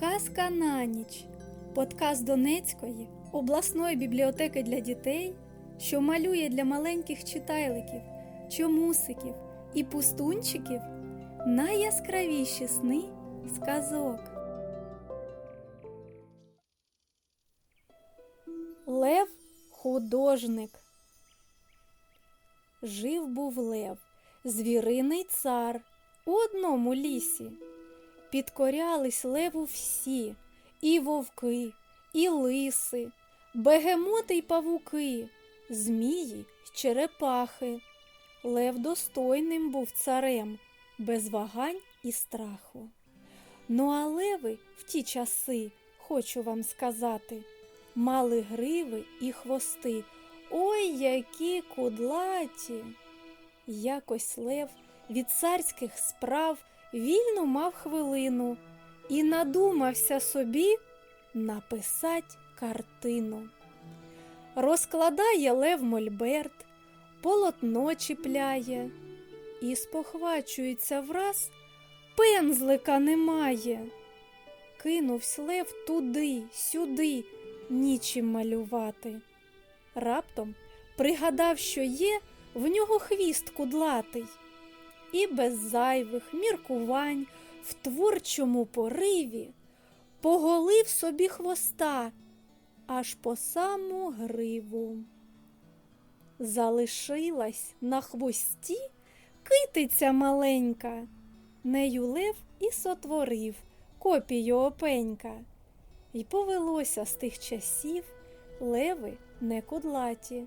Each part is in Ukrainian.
Казка на ніч. Подкаст Донецької обласної бібліотеки для дітей, що малює для маленьких читайликів, чомусиків і пустунчиків найяскравіші сни сказок. Лев художник. Жив був лев, звіриний цар у одному лісі. Підкорялись леву всі і вовки, і лиси, бегемоти й павуки, змії й черепахи. Лев достойним був царем, без вагань і страху. Ну а леви в ті часи, хочу вам сказати, мали гриви і хвости. Ой, які кудлаті! Якось лев від царських справ вільно мав хвилину і надумався собі написать картину. Розкладає лев мольберт, полотно чіпляє і спохвачується враз, пензлика немає. Кинувсь лев туди, сюди, нічим малювати. Раптом пригадав, що є в нього хвіст кудлатий, і без зайвих міркувань в творчому пориві поголив собі хвоста аж по саму гриву. Залишилась на хвості китиця маленька, нею лев і сотворив копію опенька. І повелося з тих часів леви не кудлаті,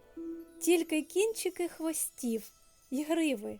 тільки кінчики хвостів й гриви